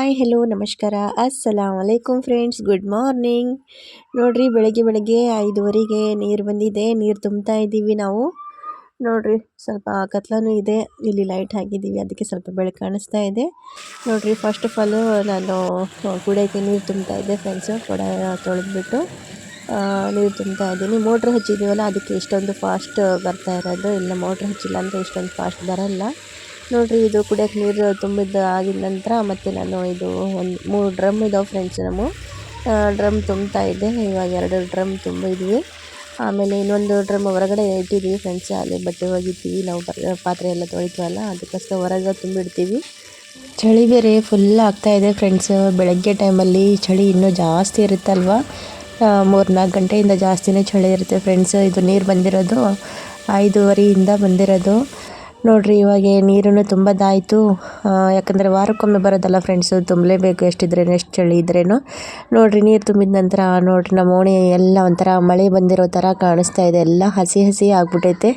Hi hello ನಮಸ್ಕಾರ. ಅಸ್ಸಲಾಮ್ ಅಲೈಕುಮ್ ಫ್ರೆಂಡ್ಸ್ ಗುಡ್ ಮಾರ್ನಿಂಗ್ ನೋಡ್ರಿ, ಬೆಳಗ್ಗೆ ಬೆಳಗ್ಗೆ ಐದುವರೆಗೆ ನೀರು ಬಂದಿದೆ, ನೀರು ತುಂಬ್ತಾ ಇದ್ದೀವಿ ನಾವು. ನೋಡ್ರಿ, ಸ್ವಲ್ಪ ಕತ್ಲೂ ಇದೆ, ಇಲ್ಲಿ ಲೈಟ್ ಹಾಕಿದ್ದೀವಿ, ಅದಕ್ಕೆ ಸ್ವಲ್ಪ ಬೆಳಕು ಕಾಣಿಸ್ತಾ ಇದೆ. ನೋಡ್ರಿ ಫಸ್ಟ್ ಆಫ್ ಆಲ್ ನಾನು ಕುಡಿಯೋಕ್ಕೆ ನೀರು ತುಂಬ್ತಾ ಇದ್ದೆ ಫ್ರೆಂಡ್ಸು ಕೊಡ, ತೊಳೆದ್ಬಿಟ್ಟು ನೀರು ತುಂಬ್ತಾ ಇದ್ದೀನಿ. ಮೋಟ್ರ್ ಹಚ್ಚಿದ್ದೀವಲ್ಲ, ಅದಕ್ಕೆ ಇಷ್ಟೊಂದು ಫಾಸ್ಟ್ ಬರ್ತಾ ಇರೋದು. ಇಲ್ಲ, ಮೋಟ್ರ್ ಹಚ್ಚಿಲ್ಲ ಅಂದರೆ ಇಷ್ಟೊಂದು ಫಾಸ್ಟ್ ಬರಲ್ಲ. ನೋಡ್ರಿ, ಇದು ಕುಡಿಯೋಕೆ ನೀರು ತುಂಬಿದ್ದು ಆಗಿದ ನಂತರ ಮತ್ತೆ ನಾನು ಇದು ಒಂದು ಮೂರು ಡ್ರಮ್ ಇದಾವೆ ಫ್ರೆಂಡ್ಸ್ ನಮ್ಮ ಡ್ರಮ್ ತುಂಬ್ತಾ ಇದ್ದೆ. ಇವಾಗ ಎರಡು ಡ್ರಮ್ ತುಂಬಿದ್ವಿ. ಆಮೇಲೆ ಇನ್ನೊಂದು ಡ್ರಮ್ ಹೊರಗಡೆ ಇಟ್ಟಿದ್ದೀವಿ ಫ್ರೆಂಡ್ಸ್ ಅಲ್ಲಿ. ಬಟ್ಟೆ ಒಗಿತೀವಿ, ನಾವು ಪಾತ್ರೆ ಎಲ್ಲ ತೊಳಿತೀವಲ್ಲ, ಅದಕ್ಕೋಸ್ಕರ ಹೊರಗೆ ತುಂಬಿಡ್ತೀವಿ. ಚಳಿ ಬೇರೆ ಫುಲ್ ಆಗ್ತಾ ಇದೆ ಫ್ರೆಂಡ್ಸ್ ಬೆಳಗ್ಗೆ ಟೈಮಲ್ಲಿ ಚಳಿ ಇನ್ನೂ ಜಾಸ್ತಿ ಇರುತ್ತಲ್ವ? ಮೂರು ನಾಲ್ಕು ಗಂಟೆಯಿಂದ ಜಾಸ್ತಿನೇ ಚಳಿ ಇರುತ್ತೆ ಫ್ರೆಂಡ್ಸ್ ಇದು ನೀರು ಬಂದಿರೋದು ಐದೂವರೆಯಿಂದ ಬಂದಿರೋದು. ನೋಡಿರಿ, ಇವಾಗ ನೀರು ತುಂಬದಾಯಿತು. ಯಾಕಂದರೆ ವಾರಕ್ಕೊಮ್ಮೆ ಬರೋದಲ್ಲ ಫ್ರೆಂಡ್ಸು ತುಂಬಲೇಬೇಕು ಎಷ್ಟಿದ್ರೇನು, ಎಷ್ಟು ಚಳಿ ಇದ್ರೇನು. ನೋಡ್ರಿ, ನೀರು ತುಂಬಿದ ನಂತರ ನೋಡ್ರಿ, ನಮ್ಮ ಓಣಿ ಎಲ್ಲ ಒಂಥರ ಮಳೆ ಬಂದಿರೋ ಥರ ಕಾಣಿಸ್ತಾ ಇದೆ. ಎಲ್ಲ ಹಸಿ ಹಸಿ ಆಗಿಬಿಟ್ಟೈತೆ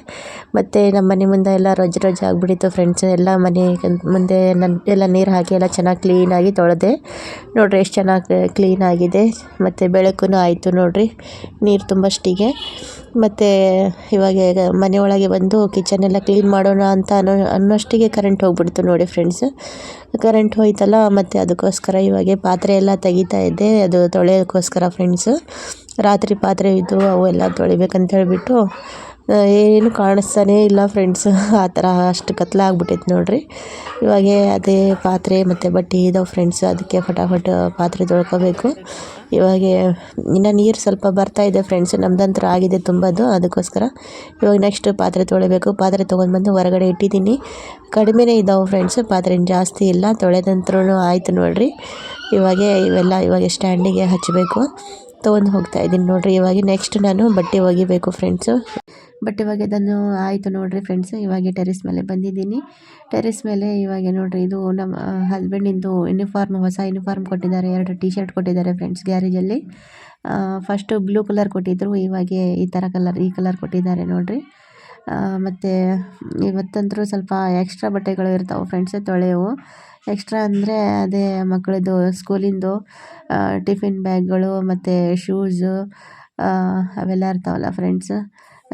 ಮತ್ತು ನಮ್ಮ ಮನೆ ಮುಂದೆ ಎಲ್ಲ ರೊಜ್ ರೊಜ್ ಆಗಿಬಿಟ್ಟಿತ್ತು ಫ್ರೆಂಡ್ಸ್ ಎಲ್ಲ ಮನೆ ಮುಂದೆ ನನ್ನ ಎಲ್ಲ ನೀರು ಹಾಕಿ ಎಲ್ಲ ಚೆನ್ನಾಗಿ ಕ್ಲೀನಾಗಿ ತೊಳೆದೆ. ನೋಡ್ರಿ, ಎಷ್ಟು ಚೆನ್ನಾಗಿ ಕ್ಲೀನಾಗಿದೆ ಮತ್ತು ಬೆಳಕು ಆಯಿತು ನೋಡ್ರಿ, ನೀರು ತುಂಬಷ್ಟಿಗೆ. ಮತ್ತು ಇವಾಗ ಮನೆ ಒಳಗೆ ಬಂದು ಕಿಚನೆಲ್ಲ ಕ್ಲೀನ್ ಮಾಡೋಣ ಅಂತ ಅನ್ನೋ, ಅನ್ನೋಷ್ಟಿಗೆ ಕರೆಂಟ್ ಹೋಗ್ಬಿಡ್ತು ನೋಡಿ ಫ್ರೆಂಡ್ಸ್ ಕರೆಂಟ್ ಹೋಯ್ತಲ್ಲ, ಮತ್ತು ಅದಕ್ಕೋಸ್ಕರ ಇವಾಗ ಪಾತ್ರೆ ಎಲ್ಲ ತೆಗಿತಾ ಇದ್ದೆ. ಅದು ತೊಳೆಯೋಕ್ಕೋಸ್ಕರ ಫ್ರೆಂಡ್ಸು ರಾತ್ರಿ ಪಾತ್ರೆ ಇದ್ದು ಅವೆಲ್ಲ ತೊಳಿಬೇಕಂತ ಹೇಳಿಬಿಟ್ಟು ಏನು ಕಾಣಿಸ್ತಾನೇ ಇಲ್ಲ ಫ್ರೆಂಡ್ಸ್ ಆ ಥರ ಅಷ್ಟು ಕತ್ಲಾಗ್ಬಿಟ್ಟೈತೆ ನೋಡ್ರಿ. ಇವಾಗ ಅದೇ ಪಾತ್ರೆ ಮತ್ತು ಬಟ್ಟೆ ಇದಾವೆ ಫ್ರೆಂಡ್ಸ್ ಅದಕ್ಕೆ ಫಟಾಫಟ್ ಪಾತ್ರೆ ತೊಳ್ಕೊಬೇಕು. ಇವಾಗ ಇನ್ನು ನೀರು ಸ್ವಲ್ಪ ಬರ್ತಾ ಇದೆ ಫ್ರೆಂಡ್ಸ್ ನಮ್ದಂತ್ರ ಆಗಿದೆ ತುಂಬದು, ಅದಕ್ಕೋಸ್ಕರ ಇವಾಗ ನೆಕ್ಸ್ಟ್ ಪಾತ್ರೆ ತೊಳಿಬೇಕು. ಪಾತ್ರೆ ತೊಗೊಂಡ್ಬಂದು ಹೊರಗಡೆ ಇಟ್ಟಿದ್ದೀನಿ. ಕಡಿಮೆನೇ ಇದ್ದಾವೆ ಫ್ರೆಂಡ್ಸ್ ಪಾತ್ರೆ ಜಾಸ್ತಿ ಇಲ್ಲ ತೊಳೆದಂತ್ರೂ ಆಯಿತು ನೋಡಿರಿ. ಇವಾಗೆ ಇವೆಲ್ಲ ಇವಾಗ ಸ್ಟ್ಯಾಂಡಿಗೆ ಹಚ್ಚಬೇಕು ತೊಗೊಂಡು ಹೋಗ್ತಾ ಇದ್ದೀನಿ ನೋಡಿರಿ. ಇವಾಗ ನೆಕ್ಸ್ಟ್ ನಾನು ಬಟ್ಟೆ ಒಗಿಬೇಕು ಫ್ರೆಂಡ್ಸು ಬಟ್ಟೆ ಒಗೆದನ್ನು ಆಯಿತು ನೋಡಿರಿ ಫ್ರೆಂಡ್ಸ್ ಇವಾಗ ಟೆರೆಸ್ ಮೇಲೆ ಬಂದಿದ್ದೀನಿ. ಟೆರೆಸ್ ಮೇಲೆ ಇವಾಗ ನೋಡಿರಿ ಇದು ನಮ್ಮ ಹಸ್ಬೆಂಡಿಂದು ಯೂನಿಫಾರ್ಮ್ ಹೊಸ ಯೂನಿಫಾರ್ಮ್ ಕೊಟ್ಟಿದ್ದಾರೆ. ಎರಡು ಟಿ ಶರ್ಟ್ ಕೊಟ್ಟಿದ್ದಾರೆ ಫ್ರೆಂಡ್ಸ್ ಗ್ಯಾರೇಜಲ್ಲಿ ಫಸ್ಟು ಬ್ಲೂ ಕಲರ್ ಕೊಟ್ಟಿದ್ದರು ಇವಾಗ ಈ ಥರ ಕಲರ್ ಈ ಕಲರ್ ಕೊಟ್ಟಿದ್ದಾರೆ ನೋಡಿರಿ. ಮತ್ತು ಇವತ್ತಂತೂ ಸ್ವಲ್ಪ ಎಕ್ಸ್ಟ್ರಾ ಬಟ್ಟೆಗಳು ಇರ್ತಾವೆ ಫ್ರೆಂಡ್ಸ್ ತೊಳೆಯವು ಎಕ್ಸ್ಟ್ರಾ ಅಂದರೆ ಅದೇ ಮಕ್ಕಳದ್ದು ಸ್ಕೂಲಿಂದು ಟಿಫಿನ್ ಬ್ಯಾಗ್ಗಳು ಮತ್ತು ಶೂಸು ಅವೆಲ್ಲ ಇರ್ತಾವಲ್ಲ ಫ್ರೆಂಡ್ಸ್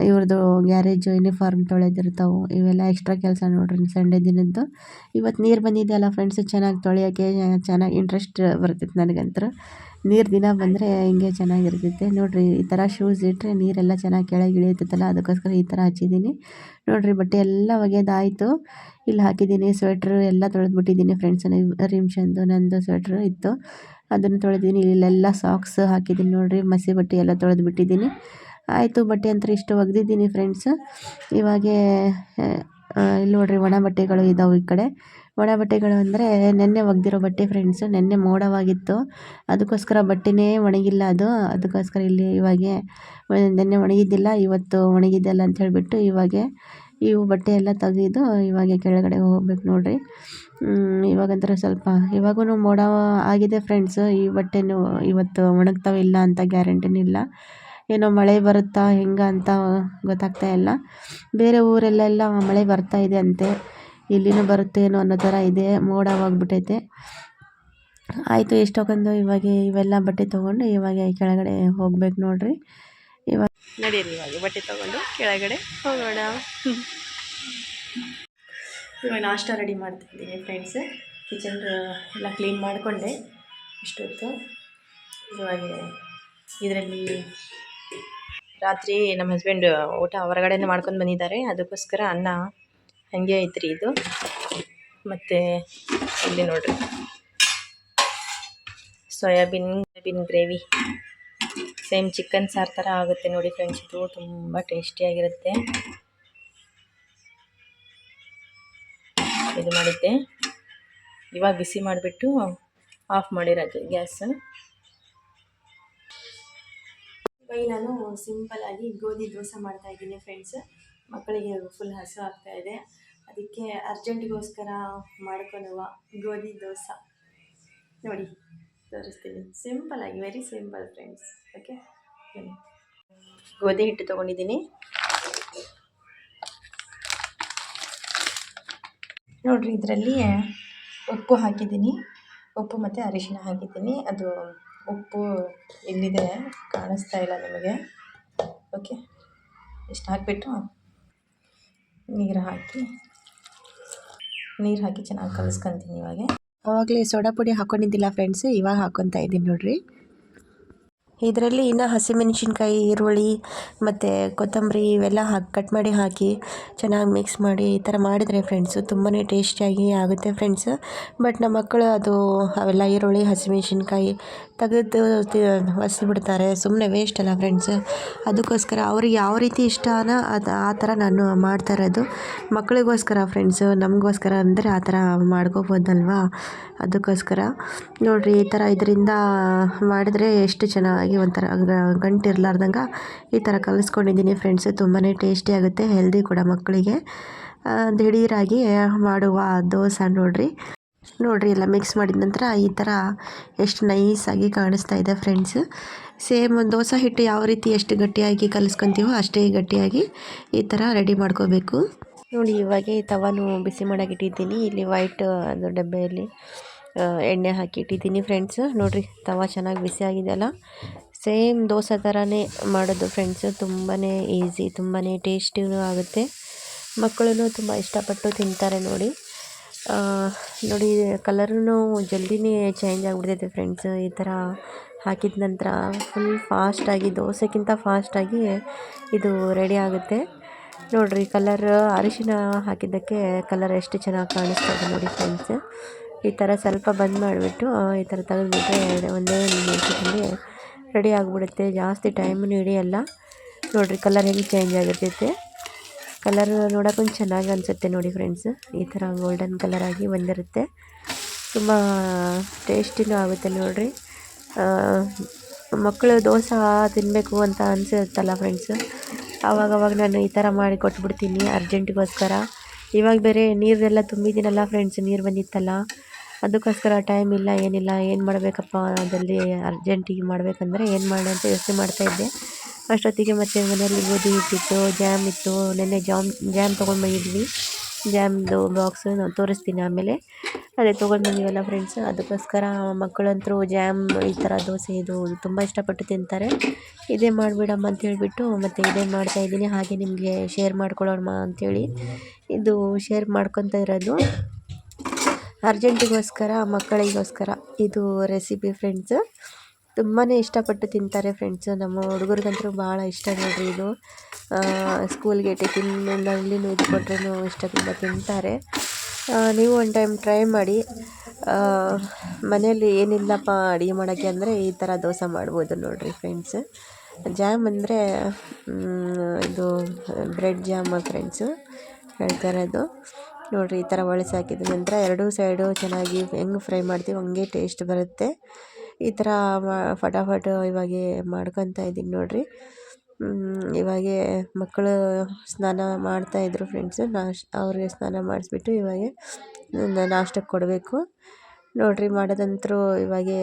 ಇವ್ರದ್ದು ಗ್ಯಾರೇಜ್ ಯೂನಿಫಾರ್ಮ್ ತೊಳೆದಿರ್ತಾವೆ. ಇವೆಲ್ಲ ಎಕ್ಸ್ಟ್ರಾ ಕೆಲಸ ನೋಡ್ರಿ ಸಂಡೇ ದಿನದ್ದು. ಇವತ್ತು ನೀರು ಬಂದಿದೆಯಲ್ಲ ಫ್ರೆಂಡ್ಸ್ ಚೆನ್ನಾಗಿ ತೊಳೆಯೋಕ್ಕೆ, ಚೆನ್ನಾಗಿ ಇಂಟ್ರೆಸ್ಟ್ ಬರ್ತೈತೆ ನನಗಂತರ. ನೀರು ದಿನ ಬಂದರೆ ಹಿಂಗೆ ಚೆನ್ನಾಗಿರ್ತೈತೆ. ನೋಡಿರಿ, ಈ ಥರ ಶೂಸ್ ಇಟ್ಟರೆ ನೀರೆಲ್ಲ ಚೆನ್ನಾಗಿ ಕೆಳಗೆ ಇಳಿಯುತ್ತಲ್ಲ ಅದಕ್ಕೋಸ್ಕರ ಈ ಥರ ಹಚ್ಚಿದ್ದೀನಿ ನೋಡಿರಿ, ಬಟ್ಟೆ ಎಲ್ಲ ಒಗೆದಾಯಿತು. ಇಲ್ಲಿ ಹಾಕಿದ್ದೀನಿ ಸ್ವೆಟ್ರು ಎಲ್ಲ ತೊಳೆದ್ಬಿಟ್ಟಿದ್ದೀನಿ ಫ್ರೆಂಡ್ಸ್ ರಿಮ್ಷಂದು ನಂದು ಸ್ವೆಟ್ರು ಇತ್ತು. ಅದನ್ನು ತೊಳೆದಿದ್ದೀನಿ ಇಲ್ಲೆಲ್ಲ ಸಾಕ್ಸ್ ಹಾಕಿದ್ದೀನಿ ನೋಡಿರಿ, ಮಸಿ ಬಟ್ಟೆ ಎಲ್ಲ ತೊಳೆದು ಬಿಟ್ಟಿದ್ದೀನಿ ಆಯಿತು, ಬಟ್ಟೆ ಅಂತ ಇಷ್ಟು ಒಗೆದಿದ್ದೀನಿ ಫ್ರೆಂಡ್ಸ್ ಇವಾಗ ಇಲ್ಲಿ ನೋಡ್ರಿ ಒಣ ಬಟ್ಟೆಗಳು ಇದ್ದಾವೆ ಈ ಕಡೆ. ಒಣ ಬಟ್ಟೆಗಳು ಅಂದರೆ ನೆನ್ನೆ ಒಗೆದಿರೋ ಬಟ್ಟೆ ಫ್ರೆಂಡ್ಸು ನೆನ್ನೆ ಮೋಡವಾಗಿತ್ತು. ಅದಕ್ಕೋಸ್ಕರ ಬಟ್ಟೆನೇ ಒಣಗಿಲ್ಲ ಅದು. ಅದಕ್ಕೋಸ್ಕರ ಇಲ್ಲಿ ಇವಾಗೆ, ನೆನ್ನೆ ಒಣಗಿದ್ದಿಲ್ಲ, ಇವತ್ತು ಒಣಗಿದ್ದಲ್ಲ ಅಂತ ಹೇಳಿಬಿಟ್ಟು ಇವಾಗೆ ಇವು ಬಟ್ಟೆ ಎಲ್ಲ ತೆಗೆದು ಇವಾಗೆ ಕೆಳಗಡೆ ಹೋಗ್ಬೇಕು ನೋಡ್ರಿ. ಇವಾಗಂತರ ಸ್ವಲ್ಪ ಇವಾಗೂ ಮೋಡ ಆಗಿದೆ ಫ್ರೆಂಡ್ಸು ಈ ಬಟ್ಟೆನೂ ಇವತ್ತು ಒಣಗ್ತಾವಿಲ್ಲ ಅಂತ ಗ್ಯಾರಂಟಿನೂ ಇಲ್ಲ. ಏನೋ ಮಳೆ ಬರುತ್ತಾ, ಹೆಂಗೆ ಅಂತ ಗೊತ್ತಾಗ್ತಾ ಇಲ್ಲ. ಬೇರೆ ಊರಲ್ಲೆಲ್ಲ ಮಳೆ ಬರ್ತಾ ಇದೆ ಅಂತೆ. ಇಲ್ಲಿನೂ ಬರುತ್ತೇನೋ ಅನ್ನೋ ಥರ ಇದೆ ಮೋಡವಾಗ್ಬಿಟ್ಟೈತೆ ಆಯಿತು ಎಷ್ಟೊಂದು ಇವಾಗ ಇವೆಲ್ಲ ಬಟ್ಟೆ ತೊಗೊಂಡು ಇವಾಗ ಕೆಳಗಡೆ ಹೋಗ್ಬೇಕು ನೋಡ್ರಿ. ಇವಾಗ ನಡೀರಿ ಇವಾಗ, ಬಟ್ಟೆ ತೊಗೊಂಡು ಕೆಳಗಡೆ ಹೋಗೋಣ. ಇವಾಗ ನಾಷ್ಟ ರೆಡಿ ಮಾಡ್ತಿದ್ದೀನಿ ಫ್ರೆಂಡ್ಸ್ ಕಿಚನ್ ಎಲ್ಲ ಕ್ಲೀನ್ ಮಾಡಿಕೊಂಡೆ. ಇಷ್ಟೊತ್ತು. ಇವಾಗ ಇದರಲ್ಲಿ ರಾತ್ರಿ ನಮ್ಮ ಹಸ್ಬೆಂಡ್ ಊಟ ಹೊರಗಡೆನೇ ಮಾಡ್ಕೊಂಡು ಬಂದಿದ್ದಾರೆ. ಅದಕ್ಕೋಸ್ಕರ ಅನ್ನ ಹಂಗೆ ಐತ್ರಿ ಇದು. ಮತ್ತು ಇಲ್ಲಿ ನೋಡ್ರಿ. Soybean soybean gravy. Same chicken ಸಾರು ಥರ ಆಗುತ್ತೆ ನೋಡಿ ಫ್ರೆಂಡ್ಸ್ ಇದು ತುಂಬ ಟೇಸ್ಟಿಯಾಗಿರುತ್ತೆ ಇದು ಮಾಡಿದ್ದೆ. ಇವಾಗ ಬಿಸಿ ಮಾಡಿಬಿಟ್ಟು ಆಫ್ ಮಾಡಿರೋದು ಗ್ಯಾಸ್. ಇವಾಗ ನಾನು ಸಿಂಪಲ್ಲಾಗಿ ಗೋಧಿ ದೋಸೆ ಮಾಡ್ತಾಯಿದ್ದೀನಿ ಫ್ರೆಂಡ್ಸ್ ಮಕ್ಕಳಿಗೆ ಫುಲ್ ಹಸು ಆಗ್ತಾಯಿದೆ ಅದಕ್ಕೆ ಅರ್ಜೆಂಟಿಗೋಸ್ಕರ ಮಾಡ್ಕೊಳ್ಳುವ ಗೋಧಿ ದೋಸೆ. ನೋಡಿ, ತೋರಿಸ್ತೀನಿ. ಸಿಂಪಲ್ಲಾಗಿ ವೆರಿ ಸಿಂಪಲ್ ಫ್ರೆಂಡ್ಸ್ ಓಕೆ ಗೋಧಿ ಹಿಟ್ಟು ತೊಗೊಂಡಿದ್ದೀನಿ. ನೋಡಿರಿ, ಇದರಲ್ಲಿ ಉಪ್ಪು ಹಾಕಿದ್ದೀನಿ. ಉಪ್ಪು ಮತ್ತು ಅರಿಶಿನ ಹಾಕಿದ್ದೀನಿ. ಅದು ಉಪ್ಪು ಇಲ್ಲಿದೆ, ಕಾಣಿಸ್ತಾ ಇಲ್ಲ ನಿಮಗೆ. ಓಕೆ ಇಷ್ಟು ಹಾಕಿಬಿಟ್ಟು ನೀರು ಹಾಕಿ ನೀರು ಹಾಕಿ ಚೆನ್ನಾಗಿ ಕಲಿಸ್ಕೊತೀನಿ ಇವಾಗ. ಆವಾಗಲೇ ಸೋಡಾ ಪುಡಿ ಹಾಕೊಂಡಿದ್ದಿಲ್ಲ ಫ್ರೆಂಡ್ಸ್ ಇವಾಗ ಹಾಕೊತಾ ಇದ್ದೀನಿ ನೋಡಿರಿ. ಇದರಲ್ಲಿ ಇನ್ನು ಹಸಿಮೆಣಸಿನ್ಕಾಯಿ, ಈರುಳ್ಳಿ ಮತ್ತು ಕೊತ್ತಂಬರಿ ಇವೆಲ್ಲ ಹಾಕಿ ಕಟ್ ಮಾಡಿ ಹಾಕಿ ಚೆನ್ನಾಗಿ ಮಿಕ್ಸ್ ಮಾಡಿ ಈ ಥರ ಮಾಡಿದರೆ ಫ್ರೆಂಡ್ಸು ತುಂಬಾ ಟೇಸ್ಟಿಯಾಗಿ ಆಗುತ್ತೆ ಫ್ರೆಂಡ್ಸ್ ಬಟ್ ನಮ್ಮ ಮಕ್ಕಳು ಅದು ಅವೆಲ್ಲ ಈರುಳ್ಳಿ, ಹಸಿಮೆಣಸಿನ್ಕಾಯಿ ತೆಗೆದು ಬಿಡ್ತಾರೆ ಸುಮ್ಮನೆ ವೇಸ್ಟ್ ಅಲ್ಲ ಫ್ರೆಂಡ್ಸ್ ಅದಕ್ಕೋಸ್ಕರ ಅವ್ರಿಗೆ ಯಾವ ರೀತಿ ಇಷ್ಟನ ಅದು ಆ ಥರ ನಾನು ಮಾಡ್ತಾ ಇರೋದು. ಮಕ್ಕಳಿಗೋಸ್ಕರ ಫ್ರೆಂಡ್ಸು ನಮಗೋಸ್ಕರ ಅಂದರೆ ಆ ಥರ ಮಾಡ್ಕೋಬೋದಲ್ವಾ? ಅದಕ್ಕೋಸ್ಕರ ನೋಡಿರಿ, ಈ ಥರ ಇದರಿಂದ ಮಾಡಿದರೆ ಎಷ್ಟು ಚೆನ್ನಾಗಿ ಒಂಥರ ಗಂಟು ಇರಲಾರ್ದಂಗೆ ಈ ಥರ ಕಲಿಸ್ಕೊಂಡಿದ್ದೀನಿ ಫ್ರೆಂಡ್ಸು ತುಂಬಾ ಟೇಸ್ಟಿ ಆಗುತ್ತೆ ಹೆಲ್ದಿ ಕೂಡ ಮಕ್ಕಳಿಗೆ. ದಿಢೀರಾಗಿ ಮಾಡುವ ದೋಸೆ ನೋಡಿರಿ. ನೋಡಿರಿ ಎಲ್ಲ ಮಿಕ್ಸ್ ಮಾಡಿದ ನಂತರ ಈ ಥರ ಎಷ್ಟು ನೈಸಾಗಿ ಕಾಣಿಸ್ತಾ ಇದೆ ಫ್ರೆಂಡ್ಸ್ ಸೇಮ್ ದೋಸೆ ಹಿಟ್ಟು ಯಾವ ರೀತಿ ಎಷ್ಟು ಗಟ್ಟಿಯಾಗಿ ಕಲಿಸ್ಕೊತೀವೋ ಅಷ್ಟೇ ಗಟ್ಟಿಯಾಗಿ ಈ ಥರ ರೆಡಿ ಮಾಡ್ಕೋಬೇಕು. ನೋಡಿ ಇವಾಗೆ ತವಾನು ಬಿಸಿ ಮಾಡೋಕೆ ಇಟ್ಟಿದ್ದೀನಿ ಇಲ್ಲಿ ವೈಟ್ ಅದು ಡಬ್ಬೆಯಲ್ಲಿ ಎಣ್ಣೆ ಹಾಕಿ ಇಟ್ಟಿದ್ದೀನಿ ಫ್ರೆಂಡ್ಸ್ ನೋಡಿರಿ ತವ ಚೆನ್ನಾಗಿ ಬಿಸಿ ಆಗಿದೆಯಲ್ಲ ಸೇಮ್ ದೋಸೆ ಥರನೇ ಮಾಡೋದು ಫ್ರೆಂಡ್ಸು ತುಂಬಾ ಈಸಿ ತುಂಬಾ ಟೇಸ್ಟಿನೂ ಆಗುತ್ತೆ. ಮಕ್ಕಳು ತುಂಬ ಇಷ್ಟಪಟ್ಟು ತಿಂತಾರೆ ನೋಡಿ. ನೋಡಿ ಕಲರೂ ಜಲ್ದಿನೇ ಚೇಂಜ್ ಆಗಿಬಿಡ್ತೈತೆ ಫ್ರೆಂಡ್ಸ್ ಈ ಥರ ಹಾಕಿದ ನಂತರ ಫುಲ್ ಫಾಸ್ಟಾಗಿ ದೋಸೆಗಿಂತ ಫಾಸ್ಟಾಗಿ ಇದು ರೆಡಿ ಆಗುತ್ತೆ. ನೋಡಿರಿ ಕಲರ್ ಅರಿಶಿನ ಹಾಕಿದ್ದಕ್ಕೆ ಕಲರ್ ಎಷ್ಟು ಚೆನ್ನಾಗಿ ಕಾಣಿಸ್ತದೆ ನೋಡಿ ಫ್ರೆಂಡ್ಸ್ ಈ ಥರ ಸ್ವಲ್ಪ ಬಂದ್ ಮಾಡಿಬಿಟ್ಟು ಈ ಥರ ತೆಗೆದುಬಿಟ್ರೆ ಒಂದೇ ನಿಮಿಷದಲ್ಲಿ ರೆಡಿ ಆಗಿಬಿಡುತ್ತೆ. ಜಾಸ್ತಿ ಟೈಮನ್ನು ಹಿಡಿಯಲ್ಲ. ನೋಡಿರಿ ಕಲರ್ ಹೆಂಗೆ ಚೇಂಜ್ ಆಗಿರ್ತೈತೆ. ಕಲರ್ ನೋಡೋಕ್ಕೂ ಚೆನ್ನಾಗಿ ಅನಿಸುತ್ತೆ ನೋಡಿ ಫ್ರೆಂಡ್ಸ್ ಈ ಥರ ಗೋಲ್ಡನ್ ಕಲರ್ ಆಗಿ ಬಂದಿರುತ್ತೆ. ತುಂಬ ಟೇಸ್ಟಿನೂ ಆಗುತ್ತೆ ನೋಡಿರಿ. ಮಕ್ಕಳು ದೋಸೆ ತಿನ್ನಬೇಕು ಅಂತ ಅನಿಸಿರುತ್ತಲ್ಲ ಫ್ರೆಂಡ್ಸ್ ಆವಾಗವಾಗ ನಾನು ಈ ಥರ ಮಾಡಿ ಕೊಟ್ಬಿಡ್ತೀನಿ ಅರ್ಜೆಂಟಿಗೋಸ್ಕರ. ಇವಾಗ ಬೇರೆ ನೀರೆಲ್ಲ ತುಂಬಿದ್ದೀನಲ್ಲ ಫ್ರೆಂಡ್ಸ್ ನೀರು ಬಂದಿತ್ತಲ್ಲ. ಅದಕ್ಕೋಸ್ಕರ ಟೈಮ್ ಇಲ್ಲ, ಏನಿಲ್ಲ, ಏನು ಮಾಡಬೇಕಪ್ಪ ಅದರಲ್ಲಿ ಅರ್ಜೆಂಟಿಗೆ ಮಾಡಬೇಕಂದ್ರೆ ಏನು ಮಾಡಿ ಅಂತ ಯೋಚನೆ ಮಾಡ್ತಾಯಿದ್ದೆ ಅಷ್ಟೊತ್ತಿಗೆ ಮತ್ತೆ ಮನೆಯಲ್ಲಿ ಗೋಧಿ ಹಿಟ್ಟಿತ್ತು ಜಾಮ್ ಇತ್ತು. ನೆನ್ನೆ ಜಾಮ್ ಜಾಮ್ ತೊಗೊಂಡು ಬಂದಿದ್ವಿ. ಜ್ಯಾಮ್ದು ಬಾಕ್ಸ್ ನಾನು ತೋರಿಸ್ತೀನಿ ಆಮೇಲೆ. ಅದೇ ತೊಗೊಂಡು ಬಂದಿವಲ್ಲ ಫ್ರೆಂಡ್ಸ್ ಅದಕ್ಕೋಸ್ಕರ ಮಕ್ಕಳಂತರೂ ಜಾಮ್ ಈ ಥರ ದೋಸೆ ಇದು ತುಂಬ ಇಷ್ಟಪಟ್ಟು ತಿಂತಾರೆ. ಇದೇ ಮಾಡಿಬಿಡಮ್ಮ ಅಂತ ಹೇಳಿಬಿಟ್ಟು ಮತ್ತು ಇದೇ ಮಾಡ್ತಾಯಿದ್ದೀನಿ ಹಾಗೆ ನಿಮಗೆ ಶೇರ್ ಮಾಡ್ಕೊಳ್ಳೋಣ ಅಂಥೇಳಿ ಇದು ಶೇರ್ ಮಾಡ್ಕೊತ ಇರೋದು. ಅರ್ಜೆಂಟಿಗೋಸ್ಕರ ಮಕ್ಕಳಿಗೋಸ್ಕರ. ಇದು ರೆಸಿಪಿ ಫ್ರೆಂಡ್ಸ್ ತುಂಬಾ ಇಷ್ಟಪಟ್ಟು ತಿಂತಾರೆ ಫ್ರೆಂಡ್ಸು ನಮ್ಮ ಹುಡುಗರಿಗಂತೂ ಭಾಳ ಇಷ್ಟ ನೋಡಿರಿ ಇದು. ಸ್ಕೂಲ್ಗೆ ಟಿಫಿನ್ನಲ್ಲಿ ಇದು ಕೊಟ್ರೂ ಇಷ್ಟದಿಂದ ತಿಂತಾರೆ. ನೀವು ಒನ್ ಟೈಮ್ ಟ್ರೈ ಮಾಡಿ ಮನೆಯಲ್ಲಿ ಏನಿಲ್ಲಪ್ಪ ಅಡುಗೆ ಮಾಡೋಕ್ಕೆ ಅಂದರೆ ಈ ಥರ ದೋಸೆ ಮಾಡ್ಬೋದು ನೋಡಿರಿ ಫ್ರೆಂಡ್ಸ್ ಜಾಮ್ ಅಂದರೆ ಇದು ಬ್ರೆಡ್ ಜಾಮ್ ಫ್ರೆಂಡ್ಸು ಹೇಳ್ತಾರೆ ಅದು. ನೋಡಿರಿ ಈ ಥರ ಒಳಸಾಕಿದ ನಂತರ ಎರಡೂ ಸೈಡು ಚೆನ್ನಾಗಿ ಹೆಂಗೆ ಫ್ರೈ ಮಾಡ್ತೀವಿ ಹಂಗೆ ಟೇಸ್ಟ್ ಬರುತ್ತೆ. ಈ ಥರ ಫಟಾಫಟ್ ಇವಾಗೆ ಮಾಡ್ಕೊತಾ ಇದ್ದೀನಿ ನೋಡಿರಿ. ಇವಾಗೆ ಮಕ್ಕಳು ಸ್ನಾನ ಮಾಡ್ತಾಯಿದ್ರು ಫ್ರೆಂಡ್ಸು ನಾಶ್, ಅವ್ರಿಗೆ ಸ್ನಾನ ಮಾಡಿಸ್ಬಿಟ್ಟು ಇವಾಗೆ ನಾಷ್ಟಕ್ಕೆ ಕೊಡಬೇಕು. ನೋಡಿರಿ, ಮಾಡೋದಂತರೂ ಇವಾಗೆ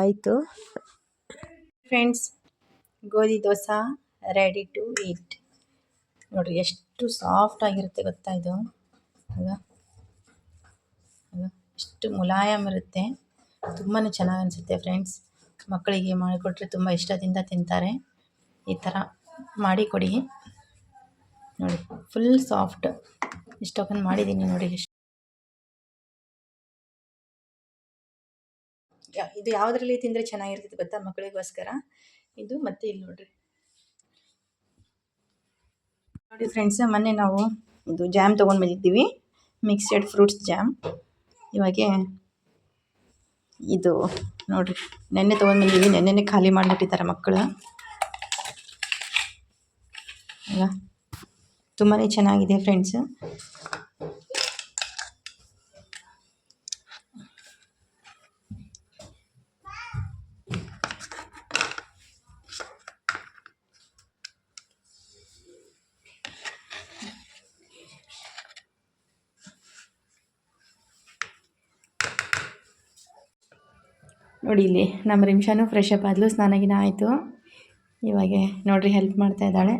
ಆಯಿತು. ಫ್ರೆಂಡ್ಸ್ ಗೋಧಿ ದೋಸೆ ರೆಡಿ ಟು ಈಟ್ ನೋಡಿರಿ, ಎಷ್ಟು ಸಾಫ್ಟಾಗಿರುತ್ತೆ ಗೊತ್ತಾ ಇದು? ಎಷ್ಟು ಮುಲಾಯಮ್ ಇರುತ್ತೆ. ತುಂಬಾ ಚೆನ್ನಾಗಿ ಅನಿಸುತ್ತೆ ಫ್ರೆಂಡ್ಸ್ ಮಕ್ಕಳಿಗೆ ಮಾಡಿಕೊಟ್ರೆ ತುಂಬ ಇಷ್ಟದಿಂದ ತಿಂತಾರೆ. ಈ ಥರ ಮಾಡಿಕೊಡಿ ನೋಡಿ ಫುಲ್ ಸಾಫ್ಟ್ ಇಷ್ಟೊಂದು ಮಾಡಿದ್ದೀನಿ ನೋಡಿ ಇದು ಯಾವುದ್ರಲ್ಲಿ ತಿಂದರೆ ಚೆನ್ನಾಗಿರ್ತದೆ ಗೊತ್ತಾ ಮಕ್ಕಳಿಗೋಸ್ಕರ? ಇದು ಮತ್ತೆ ಇಲ್ಲಿ ನೋಡ್ರಿ. ನೋಡಿ ಫ್ರೆಂಡ್ಸ್ ಮೊನ್ನೆ ನಾವು ಇದು ಜಾಮ್ ತೊಗೊಂಡು ಬಂದಿದ್ದೀವಿ. ಮಿಕ್ಸೆಡ್ ಫ್ರೂಟ್ಸ್ ಜಾಮ್ ಇವಾಗೆ ಇದು ನೋಡ್ರಿ. ನೆನ್ನೆ ತೊಗೊಂಡ್ಬಂದೀವಿ. ನೆನ್ನೆನೇ ಖಾಲಿ ಮಾಡಿಬಿಟ್ಟಿದ್ದಾರೆ ಮಕ್ಕಳು. ಅಲ್ಲ ತುಂಬಾ ಚೆನ್ನಾಗಿದೆ ಫ್ರೆಂಡ್ಸ್ ನೋಡಿ ಇಲ್ಲಿ ನಮ್ಮ ರಿಮ್ಷಾನು ಫ್ರೆಶ್ ಅಪ್ ಆದಲು, ಸ್ನಾನಗಿನ ಆಯಿತು. ಇವಾಗೆ ನೋಡಿರಿ ಹೆಲ್ಪ್ ಮಾಡ್ತಾ ಇದ್ದಾಳೆ.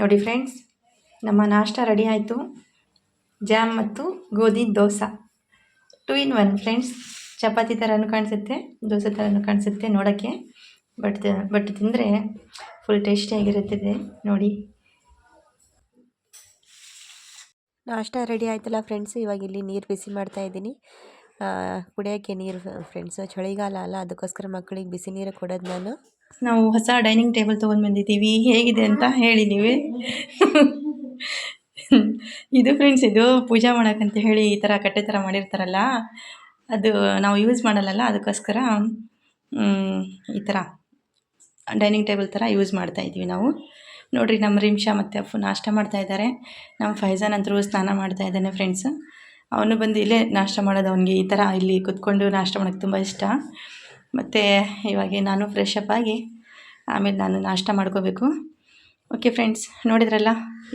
ನೋಡಿ ಫ್ರೆಂಡ್ಸ್ ನಮ್ಮ ನಾಷ್ಟ ರೆಡಿ ಆಯಿತು. ಜಾಮ್ ಮತ್ತು ಗೋಧಿ dosa. Two in one friends chapati ಥರನೂ ಕಾಣಿಸುತ್ತೆ ದೋಸೆ ಥರನೂ ಕಾಣಿಸುತ್ತೆ ನೋಡೋಕ್ಕೆ. ಬಟ್ ಬಟ್ ತಿಂದರೆ ಫುಲ್ ಟೇಸ್ಟಿಯಾಗಿರುತ್ತದೆ ನೋಡಿ. ನಾಷ್ಟ ರೆಡಿ ಆಯ್ತಲ್ಲ ಫ್ರೆಂಡ್ಸ್ ಇವಾಗ ಇಲ್ಲಿ ನೀರು ಬಿಸಿ ಮಾಡ್ತಾ ಇದ್ದೀನಿ. ಕುಡಿಯೋಕ್ಕೆ ನೀರು ಫ್ರೆಂಡ್ಸು ಚಳಿಗಾಲ ಅಲ್ಲ ಅದಕ್ಕೋಸ್ಕರ ಮಕ್ಕಳಿಗೆ ಬಿಸಿ ನೀರು ಕೊಡೋದು ನಾನು. ನಾವು ಹೊಸ ಡೈನಿಂಗ್ ಟೇಬಲ್ ತೊಗೊಂಡು ಬಂದಿದ್ದೀವಿ. ಹೇಗಿದೆ ಅಂತ ಹೇಳಿದ್ದೀವಿ ನೀವೇ. ಇದು ಫ್ರೆಂಡ್ಸ್ ಇದು ಪೂಜೆ ಮಾಡೋಕ್ಕಂತ ಹೇಳಿ ಈ ಥರ ಕಟ್ಟೆ ಥರ ಮಾಡಿರ್ತಾರಲ್ಲ. ಅದು ನಾವು ಯೂಸ್ ಮಾಡಲ್ಲಲ್ಲ, ಅದಕ್ಕೋಸ್ಕರ ಈ ಥರ ಡೈನಿಂಗ್ ಟೇಬಲ್ ಥರ ಯೂಸ್ ಮಾಡ್ತಾ ಇದ್ವಿ ನಾವು. ನೋಡಿರಿ, ನಮ್ಮ ರಿಮ್ಷಾ ಮತ್ತು ಅಪ್ಪು ನಾಷ್ಟ ಮಾಡ್ತಾ ಇದ್ದಾರೆ ನಮ್ಮ ಫೈಜಾನ್ ಅಂತರೂ ಸ್ನಾನ ಮಾಡ್ತಾ ಇದ್ದಾನೆ ಫ್ರೆಂಡ್ಸ್ ಅವನು ಬಂದು ಇಲ್ಲೇ ನಾಷ್ಟ ಮಾಡೋದು ಅವನಿಗೆ ಈ ಥರ ಇಲ್ಲಿ ಕುತ್ಕೊಂಡು ನಾಷ್ಟ ಮಾಡೋಕ್ಕೆ ತುಂಬ ಇಷ್ಟ. ಮತ್ತು ಇವಾಗ ನಾನು ಫ್ರೆಶ್ ಅಪ್ ಆಗಿ ಆಮೇಲೆ ನಾನು ನಾಷ್ಟ ಮಾಡ್ಕೋಬೇಕು. ಓಕೆ ಫ್ರೆಂಡ್ಸ್ ನೋಡಿದ್ರಲ್ಲ,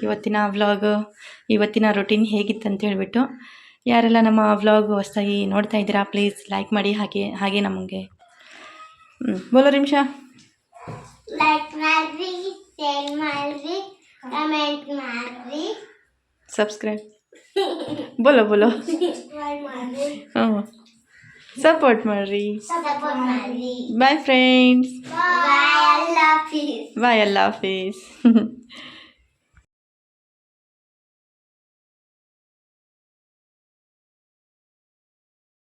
ಇವತ್ತಿನ ವ್ಲಾಗ್ ಇವತ್ತಿನ ರೊಟೀನ್ ಹೇಗಿತ್ತು ಅಂತ ಹೇಳಿಬಿಟ್ಟು ಯಾರೆಲ್ಲ ನಮ್ಮ ವ್ಲಾಗ್ ಹೊಸ್ದಾಗಿ ನೋಡ್ತಾ ಇದ್ದೀರಾ ಪ್ಲೀಸ್ ಲೈಕ್ ಮಾಡಿ ಹಾಗೆ ಹಾಗೆ ನಮಗೆ. ಹ್ಞೂ ಬೋಲೋ ನಿಮಿಷ. ಲೈಕ್ ಮಾಡ್ರಿ ಶೇರ್ ಮಾಡ್ರಿ ಕಮೆಂಟ್ ಮಾಡ್ರಿ. ಸಬ್ಸ್ಕ್ರೈಬ್ ಬೋಲೋ ಬೋಲೋ. ಹಾಂ ಸಪೋರ್ಟ್ ಮಾಡಿರಿ. ಬಾಯ್ ಫ್ರೆಂಡ್ಸ್ ಬಾಯ್ ಅಲ್ಲ ಪೀಸ್ ಬಾಯ್ ಅಲ್ಲ ಹಾಫೀಸ್